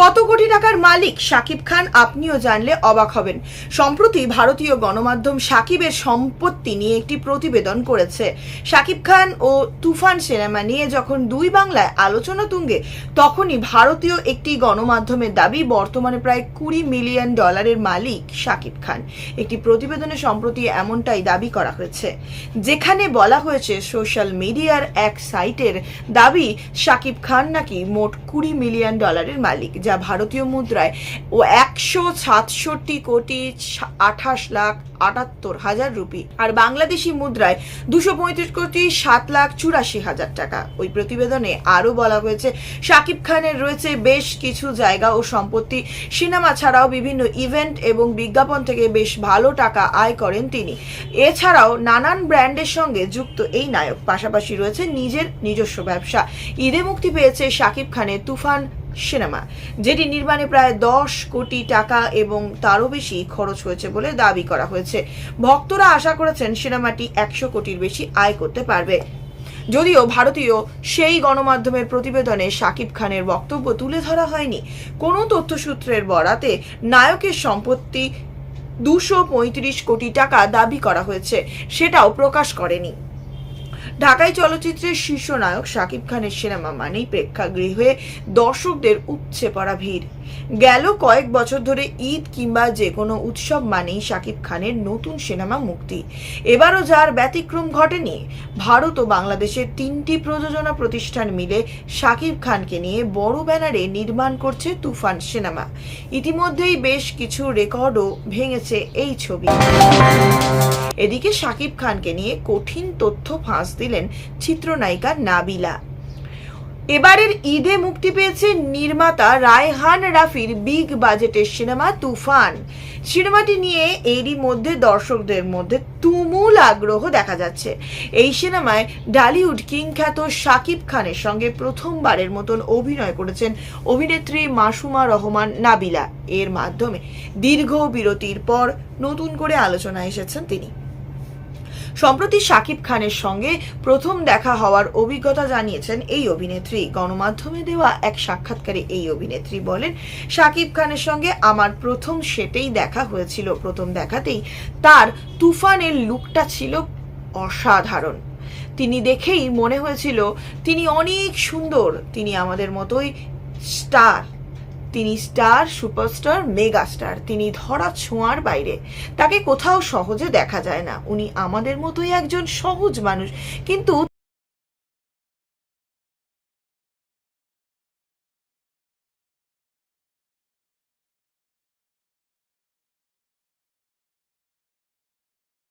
কত কোটি টাকার মালিক শাকিব খান আপনিও জানলে অবাক হবেন। সম্প্রতি ভারতীয় গণমাধ্যম সাকিবের সম্পত্তি নিয়ে একটি প্রতিবেদন করেছে। শাকিব খান ও তুফান সিনেমা নিয়ে যখন দুই বাংলায় আলোচনা তুঙ্গে, তখনই ভারতীয় একটি গণমাধ্যমের দাবি, বর্তমানে প্রায় কুড়ি মিলিয়ন ডলারের মালিক শাকিব খান। একটি প্রতিবেদনে সম্প্রতি এমনটাই দাবি করা হয়েছে। যেখানে বলা হয়েছে, সোশ্যাল মিডিয়ার এক সাইটের দাবি, শাকিব খান নাকি মোট কুড়ি মিলিয়ন ডলারের মালিক যা ভারতীয় মুদ্রায় ও একশো সাতষট্টি কোটি আঠাশ লাখ আটাত্তর হাজার রুপি। আর বাংলাদেশি মুদ্রায় দুশো পঁয়ত্রিশ কোটি সাত লাখ চুরাশি হাজার টাকা। ওই প্রতিবেদনে আরও বলা হয়েছে, শাকিব খানের রয়েছে বেশ কিছু জায়গা ও সম্পত্তি। সিনেমা ছাড়াও বিভিন্ন ইভেন্ট এবং বিজ্ঞাপন থেকে বেশ ভালো টাকা আয় করেন তিনি। এছাড়াও নানান ব্র্যান্ডের সঙ্গে যুক্ত এই নায়ক। পাশাপাশি রয়েছে নিজের নিজস্ব ব্যবসা। ঈদে মুক্তি পেয়েছে শাকিব খানের তুফান সিনেমা, যেটি নির্মাণে প্রায় দশ কোটি টাকা এবং তারও বেশি খরচ হয়েছে বলে দাবি করা হয়েছে। ভক্তরা আশা করেছেন সিনেমাটি একশো কোটির বেশি আয় করতে পারবে। যদিও ভারতীয় সেই গণমাধ্যমের প্রতিবেদনে শাকিব খানের বক্তব্য তুলে ধরা হয়নি। কোনো তথ্যসূত্রের বরাতে নায়কের সম্পত্তি দুশো কোটি টাকা দাবি করা হয়েছে। সেটাও প্রকাশ করেনি। ঢাকাই চলচ্চিত্রের শীর্ষ নায়ক শাকিব খানের সিনেমা মানেই প্রেক্ষাগৃহে দর্শকদের উপচে পড়া ভিড়। গেল কয়েক বছর ধরে ঈদ কিংবা যে কোনো উৎসব মানেই শাকিব খানের নতুন সিনেমা মুক্তি। এবারও যার ব্যতিক্রম ঘটেনি, ভারত ও বাংলাদেশের তিনটি প্রযোজনা প্রতিষ্ঠান মিলে শাকিব খানকে নিয়ে বড় ব্যানারে নির্মাণ করছে তুফান সিনেমা। ইতিমধ্যেই বেশ কিছু রেকর্ডও ভেঙেছে এই ছবি। এদিকে শাকিব খানকে নিয়ে কঠিন তথ্য ফাঁস দিলেন চিত্রনায়িকা নাবিলা। এবারের ঈদে মুক্তি পেয়েছে নির্মাতা রায়হান রাফির বিগ বাজেটের সিনেমা তুফান। সিনেমাটি নিয়ে এরই মধ্যে দর্শকদের মধ্যে তুমুল আগ্রহ দেখা যাচ্ছে। এই সিনেমায় ডালিউড কিং খ্যাত শাকিব খানের সঙ্গে প্রথমবারের মতন অভিনয় করেছেন অভিনেত্রী মাসুমা রহমান নাবিলা। এর মাধ্যমে দীর্ঘ বিরতির পর নতুন করে আলোচনায় এসেছেন তিনি। সম্প্রতি শাকিব খানের সঙ্গে প্রথম দেখা হওয়ার অভিজ্ঞতা জানিয়েছেন এই অভিনেত্রী। গণমাধ্যমে দেওয়া এক সাক্ষাৎকারে এই অভিনেত্রী বলেন, শাকিব খানের সঙ্গে আমার প্রথম সেটেই দেখা হয়েছিল। প্রথম দেখাতেই তার তুফানের লুকটা ছিল অসাধারণ। তিনি দেখেই মনে হয়েছিল, তিনি অনেক সুন্দর, তিনি আমাদের মতোই স্টার। তিনি স্টার, সুপারস্টার মেগা স্টার তিনি ধরা ছোঁয়ার বাইরে। তাকে কোথাও সহজে দেখা যায় না। উনি আমাদের মতোই একজন সহজ মানুষ। কিন্তু